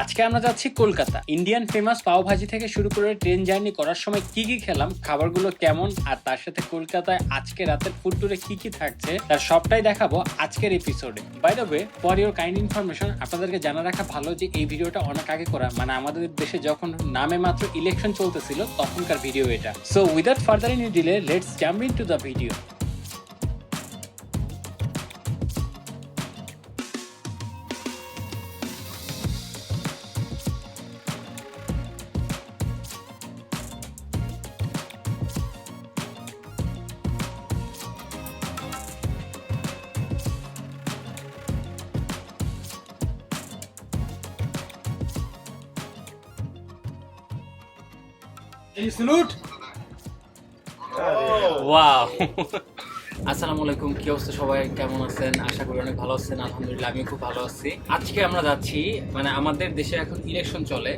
আজকে আমরা যাচ্ছি কলকাতা। ইন্ডিয়ান ফেমাস পাও ভাজি থেকে শুরু করে ট্রেন জার্নি করার সময় কি কি খেলাম, খাবারগুলো কেমন, আর তার সাথে কলকাতায় আজকে রাতের ফুড ট্যুরে কি কি থাকছে, তার সবটাই দেখাবো আজকের এপিসোডে by the way for your kind information আপনাদেরকে জানা রাখা ভালো যে এই ভিডিওটা অনেক আগে করা মানে আমাদের দেশে যখন নামে মাত্র ইলেকশন চলতেছিল, তখনকার ভিডিও এটা। So without further in delay let's jump in to the video wow আসসালামু আলাইকুম কি অবস্থা সবাই? কেমন আছেন? আশা করি অনেক ভালো আছেন। আলহামদুলিল্লাহ আমি খুব ভালো আছি। আজকে আমরা যাচ্ছি মানে আমাদের দেশে এখন ইলেকশন চলে।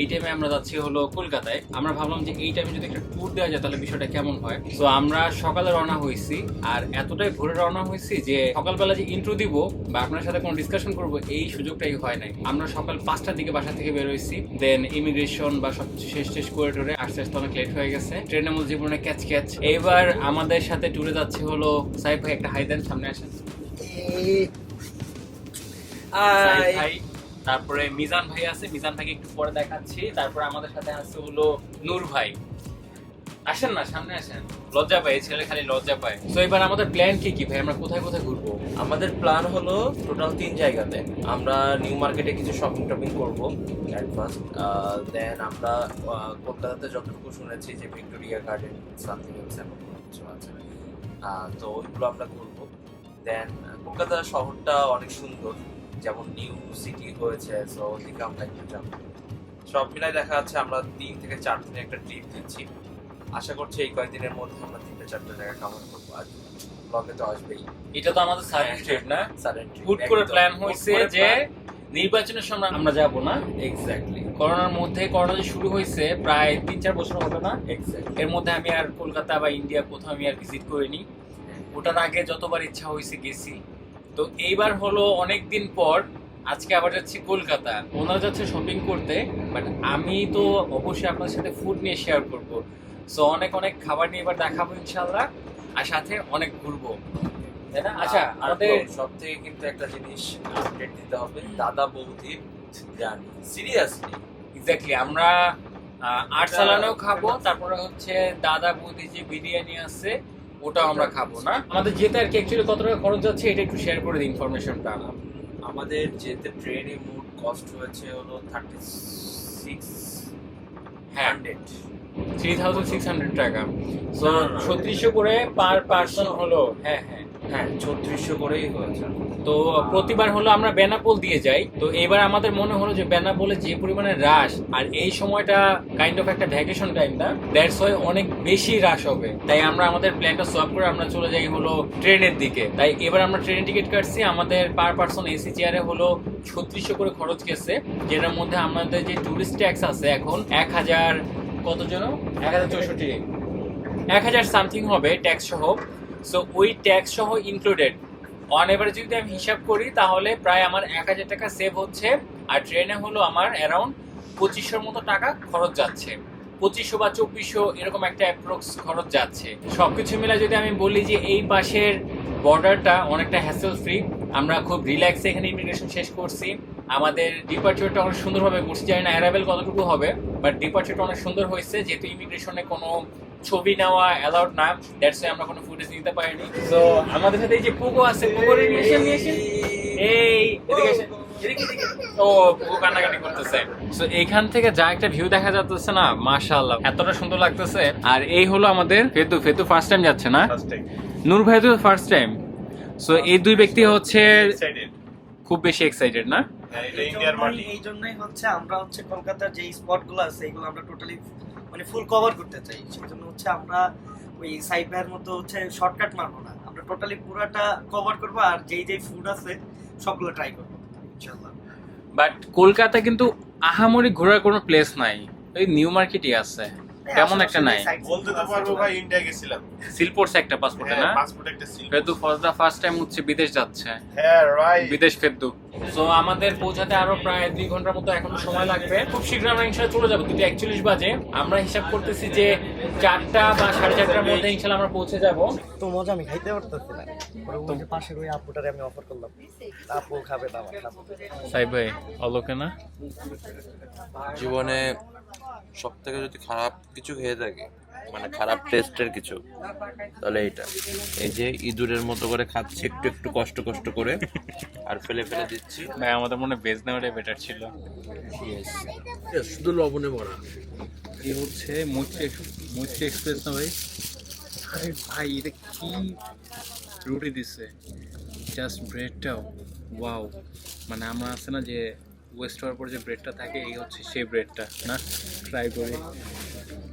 এই টাইমে আমরা যাচ্ছি হলো কলকাতায়। আমরা ভাবলাম যে এই টাইমে যদি একটা ট্যুর দেওয়া যায় তাহলে বিষয়টা কেমন হয়? তো আমরা সকালে রওনা হয়েছি আর এতটাই ভোরে রওনা হয়েছি যে সকালবেলা যে ইন্ট্রো দিব বা আপনার সাথে কোনো ডিসকাশন করব এই সুযোগটাই হয় নাই। আমরা সকাল পাঁচটার দিকে বাসা থেকে বের হয়েছি দেন ইমিগ্রেশন বা সব শেষ শেষ করে টুরে আস্তে আস্তে অনেক লেট হয়ে গেছে। ট্রেনের মধ্যে জীবনে ক্যাচ ক্যাচ এবার আমাদের সাথে ট্যুরে যাচ্ছে হলো সাহেব ভাই একটা হাই দেন সামনে আসেন। ভাই তারপরে মিজান ভাই আছে, মিজান ভাইকে একটু পরে দেখাচ্ছি। তারপরে আমাদের সাথে আছে হলো নূর ভাই। আসেন না, সামনে আসেন। লজ্জা পায় ছেলে খালি লজ্জা পায়। তো এবার আমাদের প্ল্যান কি কি ভাই? আমরা কোথায় কোথায় ঘুরবো? আমাদের প্ল্যান হলো টোটাল তিন জায়গাতে। আমরা নিউ মার্কেটে কিছু শপিং টপিং করব ফার্স্ট দেন আমরা কলকাতাতে যতটুকু শুনেছি যে ভিক্টোরিয়া গার্ডেন সামথিং কিছু আছে। তো ওইগুলো আমরা ঘুরবো দেন কলকাতা শহরটা অনেক সুন্দর। যেমন নিউ সিটি হয়েছে সো ওদিকে আমরা একটু যাব। সব মিলাই দেখা যাচ্ছে আমরা তিন থেকে চার দিনের একটা ট্রিপ দিচ্ছি। আশা করছি এই কয়েকদিনের মধ্যে আমরা তিনটে চারটে জায়গা কাভার করব। আর ব্লগে তো আসবেই। এটা তো আমাদের সার্ভিস ট্রিপ না? সাডেন হুট করে প্ল্যান হয়েছে যে নির্বাচনের সময় আমরা যাব না। এক্স্যাক্টলি করোনার মধ্যে করোনা যে শুরু হয়েছে প্রায় তিন চার বছর হবে না। এর মধ্যে আমি আর কলকাতা বা ইন্ডিয়া কোথাও আমি আর ভিজিট করিনি। ওটার আগে যতবার ইচ্ছা হয়েছে গেছি। তো এইবার হলো অনেক দিন পর আজকে আবার যাচ্ছি কলকাতা। ওনারা যাচ্ছে শপিং করতে বাট আমি তো অবশ্যই আপনার সাথে ফুড নিয়ে শেয়ার করব। সো অনেক অনেক খাবার নিয়ে এবার দেখাবো ইনশাল্লাহ আর সাথে অনেক ঘুরবো। তাই না? আচ্ছা আমাদের সব থেকে কিন্তু একটা জিনিস আপডেট দিতে হবে দাদা বৌদির জার্নি সিরিয়াসলি এক্স্যাক্টলি আমরা আট সালানেও খাব তারপরে হচ্ছে দাদা বৌদি যে বিরিয়ানি আছে ওটাও আমরা খাব না? আমাদের যেতে আর কি অ্যাকচুয়ালি কত টাকা খরচ যাচ্ছে এটা একটু শেয়ার করে দিই ইনফরমেশনটা আমাদের যেতে ট্রেনে মোট কস্ট হয়েছে হলো thirty six hundred three thousand six hundred টাকা। সো। ছত্রিশশো করে পার পার্সন হলো হ্যাঁ হ্যাঁ। হ্যাঁ ছত্রিশশো করেই হয়েছে। তো প্রতিবার হলো আমরা বেনাপোল দিয়ে যাই। তো এবার আমাদের মনে হলো যে বেনাপোলে যে পরিমাণে রাশ আর এই সময়টা কাইন্ড অফ একটা ভ্যাকেশন টাইম না দ্যাটস ওয়াই অনেক বেশি রাশ হবে। তাই আমরা আমাদের প্ল্যানটা সোয়াপ করে আমরা চলে যাই হলো ট্রেনের দিকে। তাই এবার আমরা ট্রেনের টিকিট কাটছি আমাদের পার পার্সন এসি চেয়ারে হলো ছত্রিশশো করে খরচ গেছে যেটার মধ্যে আমাদের যে টুরিস্ট ট্যাক্স আছে এখন এক হাজার কত জন এক হাজার চৌষট্টি। এক হাজার সামথিং হবে ট্যাক্স সহ। সো ওই ট্যাক্স সহ ইনক্লুডেড অন এভারেজ যদি আমি হিসাব করি, তাহলে প্রায় আমার এক হাজার টাকা সেভ হচ্ছে, আর ট্রেনে হলো আমার অ্যারাউন্ড পঁচিশশোর মতো টাকা খরচ যাচ্ছে। পঁচিশশো বা চব্বিশশো এরকম একটা অ্যাপ্রক্স খরচ যাচ্ছে। সব কিছু মিলে যদি আমি বলি যে এই পাশের বর্ডারটা অনেকটা হ্যাসেল ফ্রি আমরা খুব রিল্যাক্সে এখানে ইমিগ্রেশন শেষ করছি। আমাদের ডিপার্চারটা অনেক সুন্দরভাবে করছি জানি না অ্যারাইভেল কতটুকু হবে? বাট ডিপার্চারটা অনেক সুন্দর হয়েছে, যেহেতু ইমিগ্রেশনে কোনো ছবি নেওয়া অ্যালাউড না দ্যাটস আমরা কোনো ফুটেজ নিতে পারিনি। তো আমাদের সাথে এই যে পুগো আছে পুগো নিয়ে এসে নিয়ে এসে এই এদিকে এদিকে, এদিকে। ও পুগো কান্নাকাটি করতেছে। তো এইখান থেকে যা একটা ভিউ দেখা যাচ্ছে না মাশাআল্লাহ এতটা সুন্দর লাগতেছে। আর এই হলো আমাদের ফেতু ফেতু ফার্স্ট টাইম যাচ্ছে না? নূর ভাই তো ফার্স্ট টাইম সো এই দুই ব্যক্তি হচ্ছে খুব বেশি এক্সাইটেড না? এই ইন্ডিয়ার জন্যই- মাটি। এই জন্যই হচ্ছে আমরা হচ্ছে কলকাতার যে স্পটগুলো আছে এগুলো আমরা টোটালি মানে ফুল কভার করতে চাই। সেই জন্য হচ্ছে আমরা ওই সাইড ভাইয়ের মতো হচ্ছে শর্টকাট মারবো না। আমরা টোটালি পুরাটা কভার করব আর যেই যেই ফুড আছে সবগুলো ট্রাই করব। ইনশাল্লাহ বাট কলকাতা কিন্তু আহামরি ঘোরার কোনো প্লেস নাই। ওই নিউ মার্কেটই আছে। তেমন একটা নাই। বলতে তো পারব ভাই ইন্ডিয়া গেছিলাম। সিলপোর্টস একটা পাসপোর্টে হ্যাঁ না? পাসপোর্ট একটা ছিল ফেদু ফার্স্ট টাইম হচ্ছে বিদেশ যাচ্ছে। হ্যাঁ রাইট বিদেশ ফেদু। সো আমাদের পৌঁছাতে আরও প্রায় দুই ঘণ্টার মতো এখনও সময় লাগবে। খুব শীঘ্র আমরা ইনশাল্লাহ চলে যাব দুটো একচল্লিশ বাজে। আমরা হিসাব করতেছি যে চারটা বা সাড়ে চারটার মধ্যে ইনশাল্লাহ আমরা পৌঁছে যাব। তো মজা আমি খাইতে পারতেছি না। পরে ওই পাশের ওই আপুটারে আমি অফার করলাম। আপু খাবে সাইব ভাই অলোকে না? জীবনে সব থেকে যদি খারাপ কিছু খেয়ে থাকে মানে খারাপ টেস্টের কিছু। তাহলে এটা এই যে ইঁদুরের মতো করে খাচ্ছি একটু একটু কষ্ট কষ্ট করে। আর ফেলে ফেলে দিচ্ছি। ভাই আমাদের মনে ভেজ নেওয়াটাই বেটার ছিল। শুধু লবণে ভরা। এই হচ্ছে? মৈত্রী মৈত্রী এক্সপ্রেস না ভাই? আরে ভাই এটা কি রুটি দিচ্ছে জাস্ট ব্রেডটাও ওয়াও মানে আমরা আছে না যে ওয়েস্ট হওয়ার পর যে ব্রেডটা থাকে এই হচ্ছে সেই ব্রেডটা না? ট্রাই করি।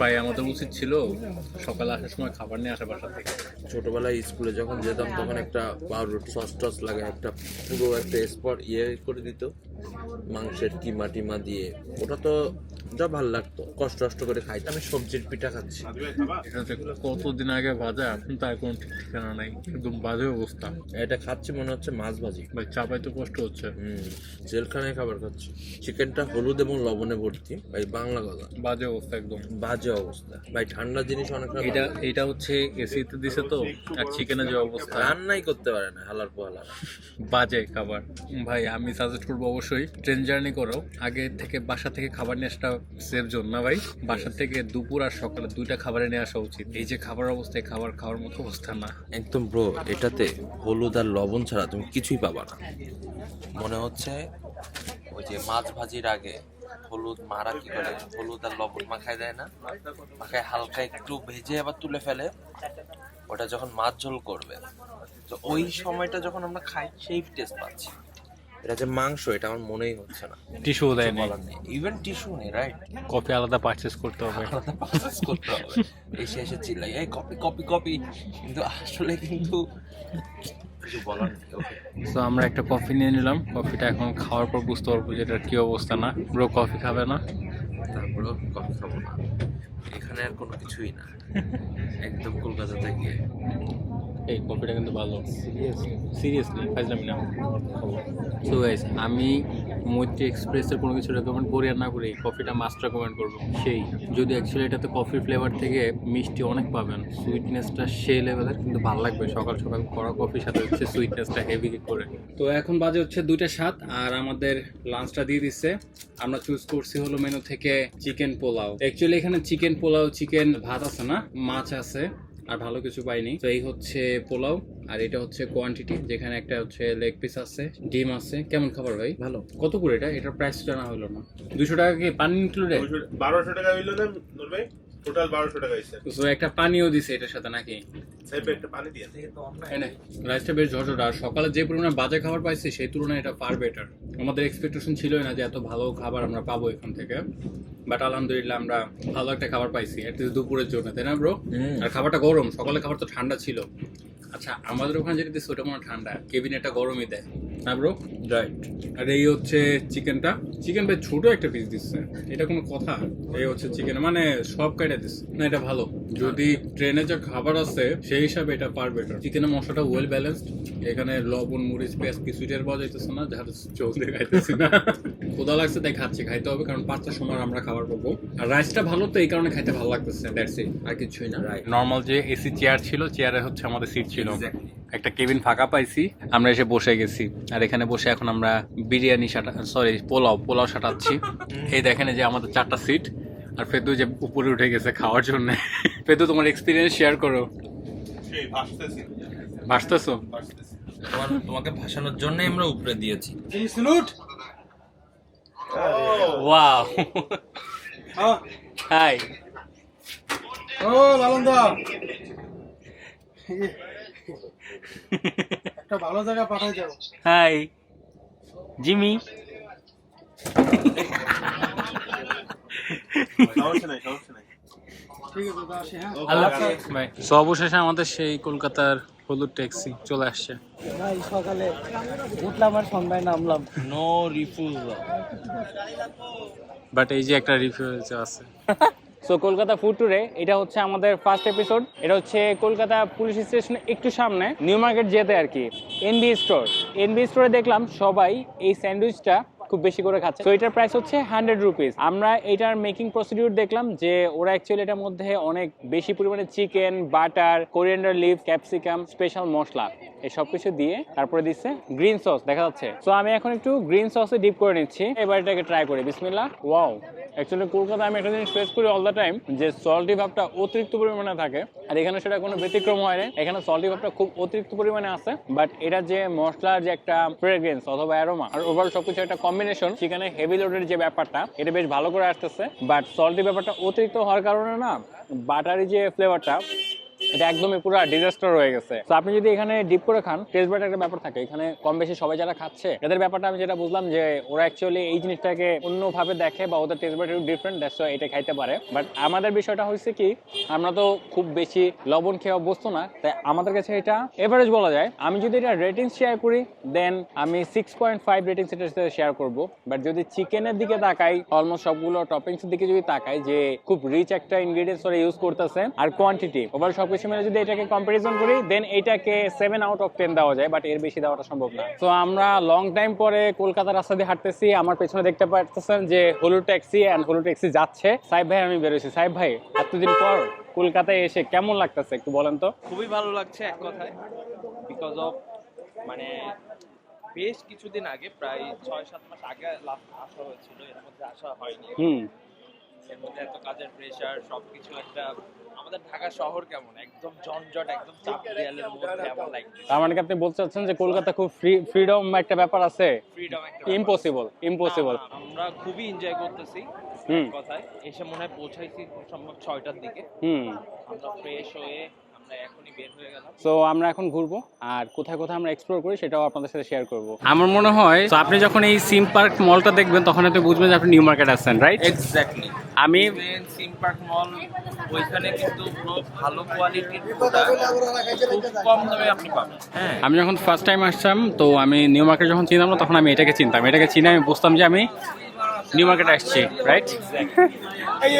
ভাই আমাদের উচিত ছিল সকালে আসার সময় খাবার নিয়ে আসা বাসা থেকে। ছোটবেলায় স্কুলে যখন যেতাম তখন একটা পাউরুটি সস টস লাগে একটা পুরো একটা স্পট ইয়ে করে দিত মাংসের কিমা টিমা দিয়ে। ওটা তো যা ভালো লাগতো কষ্ট কষ্ট করে খাইতাম। আমি সবজির পিঠা খাচ্ছি। কতদিন আগে ভাজা তার কোনো ঠিক ঠিকানা নাই। একদম বাজে অবস্থা। এটা খাচ্ছি মনে হচ্ছে মাছ ভাজি। ভাই চাপাই তো কষ্ট হচ্ছে। হুম জেলখানায় খাবার খাচ্ছি। চিকেনটা হলুদ এবং লবণে ভর্তি ভাই বাংলা কথা। বাজে অবস্থা। একদম বাজে অবস্থা। ভাই ঠান্ডা জিনিস অনেক এটা এটা হচ্ছে এসিতে দিছে তো আর চিকেনের যে অবস্থা। রান্নাই করতে পারে না হালার পোহালা বাজে খাবার। ভাই আমি সাজেস্ট করব অবশ্যই ট্রেন জার্নি করো। আগে থেকে বাসা থেকে খাবার নিয়ে আসা সেফ জোন না ভাই? বাসা থেকে দুপুর আর সকালে দুইটা খাবারে নিয়ে আসা উচিত। এই যে খাবার অবস্থায় খাবার খাওয়ার মতো অবস্থা না। একদম ব্রো এটাতে হলুদ আর লবণ ছাড়া তুমি কিছুই পাবা না। মনে হচ্ছে ওই যে মাছ ভাজির আগে হলুদ মারা কি করে হলুদ আর লবণ মাখায় দেয় না। মাখায় হালকা একটু ভেজে আবার তুলে ফেলে। ওটা যখন মাছ ঝোল করবে। তো ওই সময়টা যখন আমরা খাই সেই টেস্ট পাচ্ছি। এটা যে মাংস এটা আমার মনেই হচ্ছে না। টিস্যু দেয় বলার নেই। ইভেন টিস্যু নেই রাইট কফি আলাদা পারচেস করতে হবে। আলাদা প্রসেস করতে হবে। এসে এসে চিল্লাই এই কপি কপি কপি কিন্তু আসলে কিন্তু কিছু বলার তো আমরা একটা কফি নিয়ে নিলাম। কফিটা এখন খাওয়ার পর বুঝতে পারব যে এটার কি অবস্থা না। ব্রো কফি খাবে না। তারপরেও কফি খাব না। এখানে আর কোনো কিছুই না। একদম কলকাতা গিয়ে এই কফিটা কিন্তু ভালো। সিরিয়াসলি ফাইজলামি না। সো গাইস আমি মৈত্রী এক্সপ্রেসের কোনো কিছু রেকমেন্ড করি আর না করি কফিটা মাস্ট রেকমেন্ড করব। সেই যদি অ্যাকচুয়ালি এটাতে কফির ফ্লেভার থেকে মিষ্টি অনেক পাবেন সুইটনেসটা সেই লেভেলের কিন্তু ভালো লাগবে। সকাল সকাল কড়া কফির সাথে হচ্ছে সুইটনেসটা হেভি করে। তো এখন বাজে হচ্ছে দুইটা সাত আর আমাদের লাঞ্চটা দিয়ে দিচ্ছে আমরা চুজ করছি হলো মেনু থেকে চিকেন পোলাও। অ্যাকচুয়ালি এখানে চিকেন পোলাও চিকেন ভাত আছে না? মাছ আছে। আর ভালো কিছু পাইনি। তো এই হচ্ছে পোলাও আর এটা হচ্ছে কোয়ান্টিটি যেখানে একটা হচ্ছে লেগ পিস আছে ডিম আছে। কেমন খাবার ভাই? ভালো। কত করে এটা? এটার প্রাইস জানা হলো না। দুশো টাকা কি পানি ইনক্লুডেড বারোশো টাকা হইল না নূর ভাই? টোটাল 1200 টাকা হইছে তো একটা পানিও দিছে এটার সাথে নাকি? সাইপে একটা পানি দিয়ে এনে রাইসটা বেশ ঝরঝরা। আর সকালে যে পরিমাণে বাজে খাবার পাইছি সেই তুলনায় এটা ফার বেটার আমাদের এক্সপেকটেশন ছিলই না যে এত ভালো খাবার আমরা পাবো এখান থেকে। বাট আলহামদুলিল্লাহ আমরা ভালো একটা খাবার পাইছি অ্যাটলিস্ট দুপুরের জন্য তাই না ব্রো আর খাবারটা গরম সকালে খাবার তো ঠান্ডা ছিল। আচ্ছা আমাদের ওখানে যেটা দিচ্ছে ওটা মনে ঠান্ডা। কেবিন এটা গরমই দেয়। না ব্রো রাইট আর এই হচ্ছে চিকেনটা। চিকেন ভাই ছোট একটা পিস দিচ্ছে। এটা কোনো কথা। এই হচ্ছে চিকেন। মানে সব কেটে দিচ্ছে। না এটা ভালো। যদি ট্রেনে যে খাবার আছে সেই হিসাবে এটা পার বেটার চিকেনের মশলাটা ওয়েল ব্যালেন্সড এখানে লবণ মরিচ পেঁয়াজ কিছুই টের পাওয়া যাইতেছে না। যাতে চোখ দিয়ে খাইতেছি না। ক্ষুধা লাগছে তাই খাচ্ছি। খাইতে হবে কারণ পাঁচটার সময় আমরা খাবার পাবো আর রাইসটা ভালো তো এই কারণে খাইতে ভালো লাগতেছে। দ্যাটস ইট আর কিছুই না। Right. নর্মাল যে এসি চেয়ার ছিল চেয়ারে হচ্ছে আমাদের সিট ছিল। একটা কেবিন ফাঁকা পাইছি আমরা এসে বসে গেছি। আর এখানে বসে এখন আমরা বিরিয়ানি সাটা সরি পোলাও পোলাও সাটাচ্ছি। এই দেখেন যে আমাদের চারটা সিট আর ফেদু যে উপরে উঠে গেছে খাওয়ার জন্য। ফেদু তোমার এক্সপিরিয়েন্স শেয়ার করো। ভাসতেছো। তোমার তোমাকে ভাসানোর জন্যই আমরা উপরে দিয়েছি। ওয়াও হাই ও লালন দা। একটা ভালো জায়গা পাঠাই যাও হাই। জিমি। বাই সো অবশেষে আমাদের সেই কলকাতার হলুদ ট্যাক্সি চলে আসছে। ভাই সকালে উঠলাম আর সন্ধ্যায় নামলাম। নো রিফিউজাল বাট এই যে একটা রিভিউ আছে। সো কলকাতা ফুড ট্যুরে এটা হচ্ছে আমাদের ফার্স্ট এপিসোড এটা হচ্ছে কলকাতা পুলিশ স্টেশনে একটু সামনে নিউ মার্কেট যেতে আর কি এনবি স্টোর এনবি স্টোরে দেখলাম সবাই এই স্যান্ডউইচটা খুব বেশি করে খাচ্ছে। তো এটার প্রাইস হচ্ছে হান্ড্রেড রুপিস আমরা এটার মেকিং প্রসিডিউর দেখলাম যে ওরা অ্যাকচুয়ালি এটার মধ্যে অনেক বেশি পরিমাণে chicken butter coriander leaf capsicum special মশলা, এই সব কিছু দিয়ে তারপরে দিচ্ছে গ্রিন সস দেখা যাচ্ছে। তো আমি এখন একটু গ্রিন সসে ডিপ করে নিচ্ছি। এবার এটাকে ট্রাই করি বিসমিল্লা ওয়াও অ্যাকচুয়ালি কলকাতায় আমি একটা জিনিস ফেস করি অল দ্য টাইম যে সল্টি ভাবটা অতিরিক্ত পরিমাণে থাকে। আর এখানে সেটা কোনো ব্যতিক্রম হয় না। এখানে সল্টি ভাবটা খুব অতিরিক্ত পরিমাণে আছে। বাট এটা যে মশলার যে একটা ফ্রেগ্রেন্স অথবা অ্যারোমা আর ওভারঅল সবকিছু একটা কম্বিনেশন সেখানে হেভি লোডের যে ব্যাপারটা, এটা বেশ ভালো করে আসতেছে বাট সল্টি ব্যাপারটা অতিরিক্ত হওয়ার কারণে না বাটারি যে ফ্লেভারটা এটা একদমই পুরো ডিজাস্টার হয়ে গেছে। তো আপনি যদি এখানে ডিপ করে খান টেস্ট বাট একটা ব্যাপার থাকে। এখানে কম বেশি সবাই যারা খাচ্ছে, এদের ব্যাপারটা আমি যেটা বুঝলাম যে ওরা অ্যাকচুয়ালি এই জিনিসটাকে অন্যভাবে দেখে বা ওদের টেস্ট বাট একটু ডিফারেন্ট দ্যাটস এটা খাইতে পারে। বাট আমাদের বিষয়টা হচ্ছে কি, আমরা তো খুব বেশি লবণ খেয়ে অভ্যস্ত না, তাই আমাদের কাছে এটা এভারেজ বলা যায়। আমি যদি এটা রেটিংস শেয়ার করি দেন আমি সিক্স পয়েন্ট ফাইভ রেটিংস এটার সাথে শেয়ার করব। বাট যদি চিকেনের দিকে তাকাই অলমোস্ট সবগুলো টপিংস দিকে যদি তাকাই, যে খুব রিচ একটা ইনগ্রিডিয়েন্টস ওরা ইউজ করতেছে, আর কোয়ান্টিটি ওভার সবকিছু মিলে যদি এটাকে কম্পারিজন করি দেন এটাকে সেভেন আউট অফ টেন দেওয়া যায় বাট এর বেশি দেওয়াটা সম্ভব না। তো আমরা লং টাইম পরে কলকাতা রাস্তা দিয়ে হাঁটতেছি আমার পেছনে দেখতে পাচ্ছেন যে হলুদ ট্যাক্সি অ্যান্ড হলুদ ট্যাক্সি যাচ্ছে। সাহেব ভাই আমি বেরোছি সাহেব ভাই এতদিন পর কলকাতায় এসে কেমন লাগতেছে একটু বলেন তো? খুবই ভালো লাগছে এক কথায় বিকজ অফ মানে বেশ কিছুদিন আগে প্রায় ছয় সাত মাস আগে আসা হয়েছিল এর মধ্যে আসা হয়নি। হুম। এর মধ্যে এত কাজের প্রেশার সবকিছু একটা আমাদের ঢাকা শহর কেমন? একদম জনজট একদম চাপ দেয়ালের মধ্যে এমন লাইক তার মানে আপনি বলতে চাচ্ছেন যে কলকাতা খুব ফ্রি ফ্রিডম একটা ব্যাপার আছে? ফ্রিডম একটা ইম্পসিবল ইম্পসিবল আমরা খুবই এনজয় করতেছি হুম। কথায়। এসে মনে হয় পৌঁছাইছি সম্ভব ছয়টার দিকে। হুম। আমরা ফ্রেশ হয়ে সো আমরা এখন ঘুরবো আর কোথায় কোথায় আমরা এক্সপ্লোর করি সেটাও আপনাদের সাথে শেয়ার আমার মনে হয় তো আপনি যখন এই সিম পার্ক মলটা দেখবেন তখন বুঝবেন যে আপনি নিউ আসছেন রাইট আমি সিম পার্ক মল ওইখানে কিন্তু হ্যাঁ। আমি যখন ফার্স্ট টাইম আসতাম তো আমি নিউ মার্কেট যখন চিনতাম না তখন আমি এটাকে চিনতাম। এটাকে চিনে আমি বুঝতাম যে আমি নিউ মার্কেট আসছি রাইট এই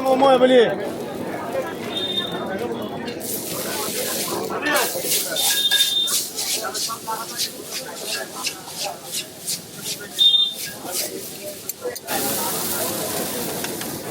মোমো বলি।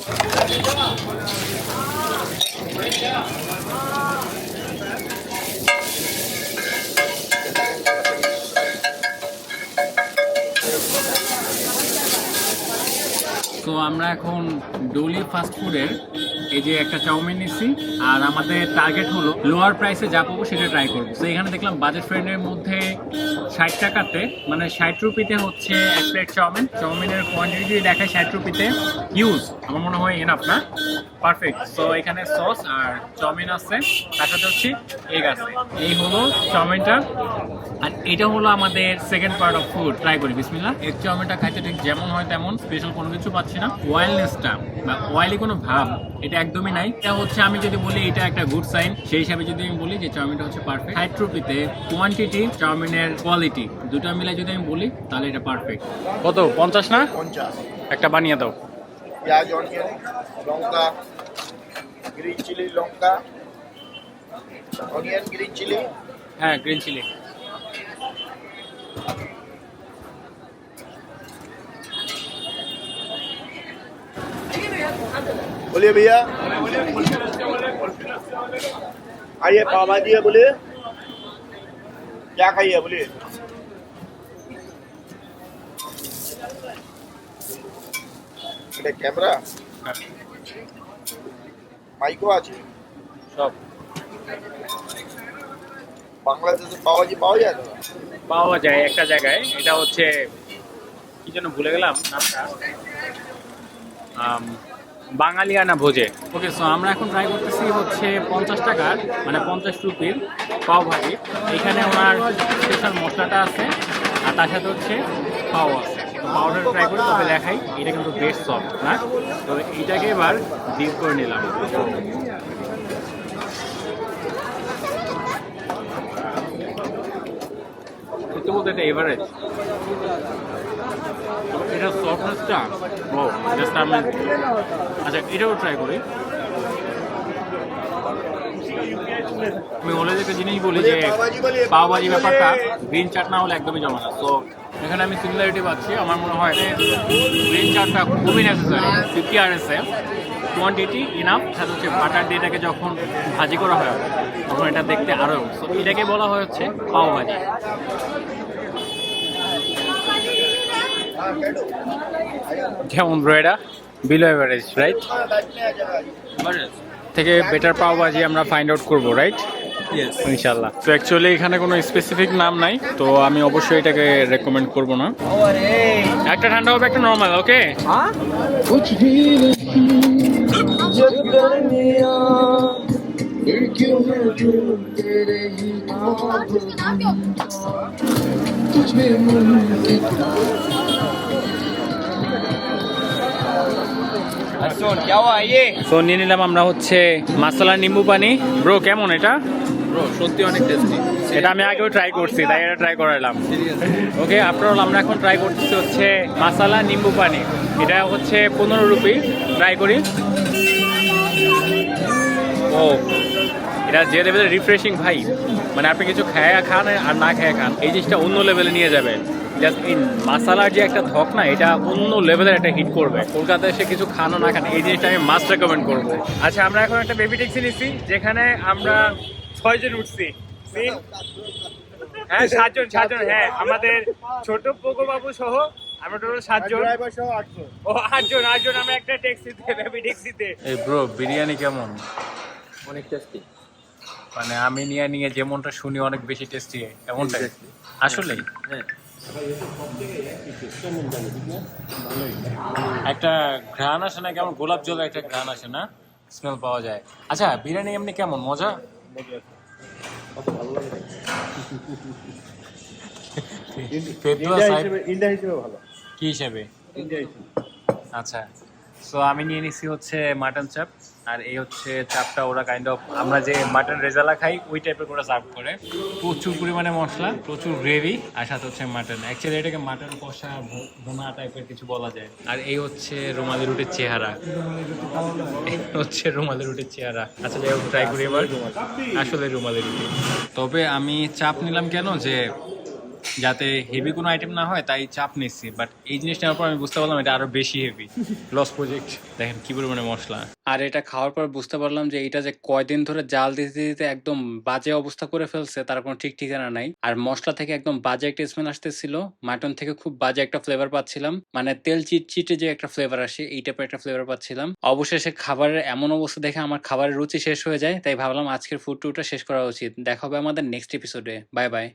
তো আমরা এখন ডোলি ফাস্ট ফুডের এই যে একটা চাউমিন নিচ্ছি, আর আমাদের টার্গেট হলো লোয়ার প্রাইসে যা পাবো সেটা ট্রাই করব। তো এখানে দেখলাম বাজেট ফ্রেন্ডের মধ্যে ষাট টাকাতে মানে ষাট রুপিতে হচ্ছে এক প্লেট চাউমিন। চাউমিনের কোয়ান্টিটি যদি দেখায় ষাট রুপিতে ইউজ আমার মনে হয় এনাফ না? পারফেক্ট তো এখানে সস আর চাউমিন আছে তার সাথে হচ্ছে এগ আছে। এই হলো চাউমিনটা। আর এটা হলো আমাদের second part of food try করি বিসমিল্লা এগ চাউমিনটা খাইতে ঠিক যেমন হয় তেমন স্পেশাল কোনো কিছু পাচ্ছি না। ওয়েলনেসটা বা অয়েলি কোনো ভাব এটা একদমই নাই। এটা হচ্ছে আমি যদি বলি এটা একটা গুড সাইন সেই হিসাবে যদি আমি বলি যে চাউমিনটা হচ্ছে পারফেক্ট ষাট রুপিতে কোয়ান্টিটি চাউমিনের কোয়ালিটি দুটো মিলে যদি আমি বলি তাহলে এটা পারফেক্ট কত? পঞ্চাশ না? পঞ্চাশ। একটা বানিয়ে দাও। प्याज ऑनियन लौंका ग्रीन चिली लौंका ऑनियन ग्रीन चिली हाँ ग्रीन चिली बोलिए भैया। आइए पाव भाजी है बोलिए। क्या खाइए बोलिए? এটা ক্যামেরা? মাইকও আছে? সব। বাংলাদেশে পাওয়াজি পাওয়া যায়? পাওয়া যায় একটা জায়গায়। এটা হচ্ছে কি যেন ভুলে গেলাম নামটা। বাঙালিয়ানা ভোজে। ওকে সো আমরা এখন ট্রাই করতেছি হচ্ছে পঞ্চাশ টাকার মানে পঞ্চাশ রুপির পাও ভাজি এখানে ওনার স্পেশাল মশলাটা আছে আর তার সাথে হচ্ছে পাও আছে তো পাউডার ট্রাই করে তবে দেখাই এটা কিন্তু বেস্ট সফট না? তবে এটাকে এবার ডিপ করে নিলাম। সত্যি বলতে এটা এভারেজ এটা সফটনেসটা ও জাস্ট আমি আচ্ছা এটাও ট্রাই করি। আমি বলে একটা জিনিস বলি যে পাওভাজি ব্যাপারটা গ্রিন চাট না হলে একদমই জমা না। তো এখানে আমি সিমিলারিটি পাচ্ছি। আমার মনে হয় গ্রিন চাটটা খুবই নেসেসারি ফিফটি আর এস এফ কোয়ান্টিটি ইনাফ সাথে হচ্ছে বাটার দিয়ে এটাকে যখন ভাজি করা হয় তখন এটা দেখতে আরও এটাকে বলা হয় হচ্ছে পাও ভাজি। কেমন ব্রো এটা বিলো এভারেজ রাইট থেকে বেটার পাও ভাজি আমরা ফাইন্ড আউট করব রাইট ইনশাল্লাহ তো অ্যাকচুয়ালি এখানে কোনো স্পেসিফিক নাম নাই তো আমি অবশ্যই এটাকে রেকমেন্ড করব না। একটা ঠান্ডা হবে একটা নর্মাল ওকে তো নিয়ে নিলাম আমরা হচ্ছে মাসালা নিম্বু পানি ব্রো কেমন এটা? ব্রো সত্যি অনেক টেস্টি এটা আমি আগেও ট্রাই করছি তাই এটা ট্রাই করালাম। ওকে আপনার আমরা এখন ট্রাই করতেছি হচ্ছে মাসালা নিম্বু পানি এটা হচ্ছে পনেরো রুপি ট্রাই করি। ও এটা যে লেভেলের রিফ্রেশিং ভাই। মানে আপনি কিছু খায়া খান আর না খায়া খান এই জিনিসটা অন্য লেভেলে নিয়ে যাবে। জাস্ট ইন মাসালার যে একটা ধক না এটা অন্য লেভেলের একটা হিট করবে। কলকাতায় এসে কিছু খানো না খান এই জিনিসটা আমি মাস্ট রেকমেন্ড করব। আচ্ছা আমরা এখন একটা বেবি ট্যাক্সি নিচ্ছি যেখানে আমরা ছয়জন উঠছি। হ্যাঁ সাতজন সাতজন। হ্যাঁ আমাদের ছোট পোকো বাবু সহ আমরা টোটাল সাতজন। ড্রাইভার সহ আটশো ও আটজন আটজন আমরা একটা ট্যাক্সিতে বেবি ট্যাক্সিতে এই ব্রো বিরিয়ানি কেমন? অনেক টেস্টি মানে আমি নিয়ে নিয়ে যেমনটা শুনি অনেক বেশি টেস্টি এমনটাই? আসলেই? হ্যাঁ। একটা ঘ্রাণ আসে না কেমন গোলাপ জলের একটা ঘ্রাণ আসে না? স্মেল পাওয়া যায়। আচ্ছা বিরিয়ানি এমনি কেমন? মজা? ইন্ডিয়া হিসেবে ভালো। কি হিসেবে? ইন্ডিয়া হিসেবে। আচ্ছা। সো আমি নিয়ে নিছি হচ্ছে মাটন চাপ। আর এই হচ্ছে চাপটা ওরা কাইন্ড অফ আমরা যে মাটন রেজালা খাই, ওই টাইপের করে সার্ভ করে। প্রচুর পরিমাণে মশলা, প্রচুর গ্রেভি আর সাথে হচ্ছে মাটন অ্যাকচুয়ালি এটাকে মাটন কষা, ভুনা টাইপের কিছু বলা যায়। আর এই হচ্ছে রুমালি রুটির চেহারা। হচ্ছে রুমালি রুটির চেহারা। হোক ট্রাই করি এবার। আসলে রুমালি রুটি। তবে আমি চাপ নিলাম কেন? যে যাতে হেভি কোনো আইটেম না হয় তাই চাপ নিচ্ছি। বাট এই জিনিসটা পর আমি বুঝতে পারলাম এটা আরও বেশি হেভি লস প্রজেক্ট দেখেন কি পরিমাণে মশলা। আর এটা খাওয়ার পর বুঝতে পারলাম যে এটা যে কয়দিন ধরে জাল দিতে দিতে একদম বাজে অবস্থা করে ফেলছে তার কোনো ঠিক ঠিকানা নাই। আর মশলা থেকে একদম বাজে একটা স্মেল আসতেছিল। মাটন থেকে খুব বাজে একটা ফ্লেভার পাচ্ছিলাম। মানে তেল চিটচিটে যে একটা ফ্লেভার আসে এই টাইপের একটা ফ্লেভার পাচ্ছিলাম। অবশেষে খাবারের এমন অবস্থা দেখে আমার খাবারের রুচি শেষ হয়ে যায় তাই ভাবলাম আজকের ফুড টুরটা শেষ করা উচিত। দেখা হবে আমাদের নেক্সট এপিসোডে বাই বাই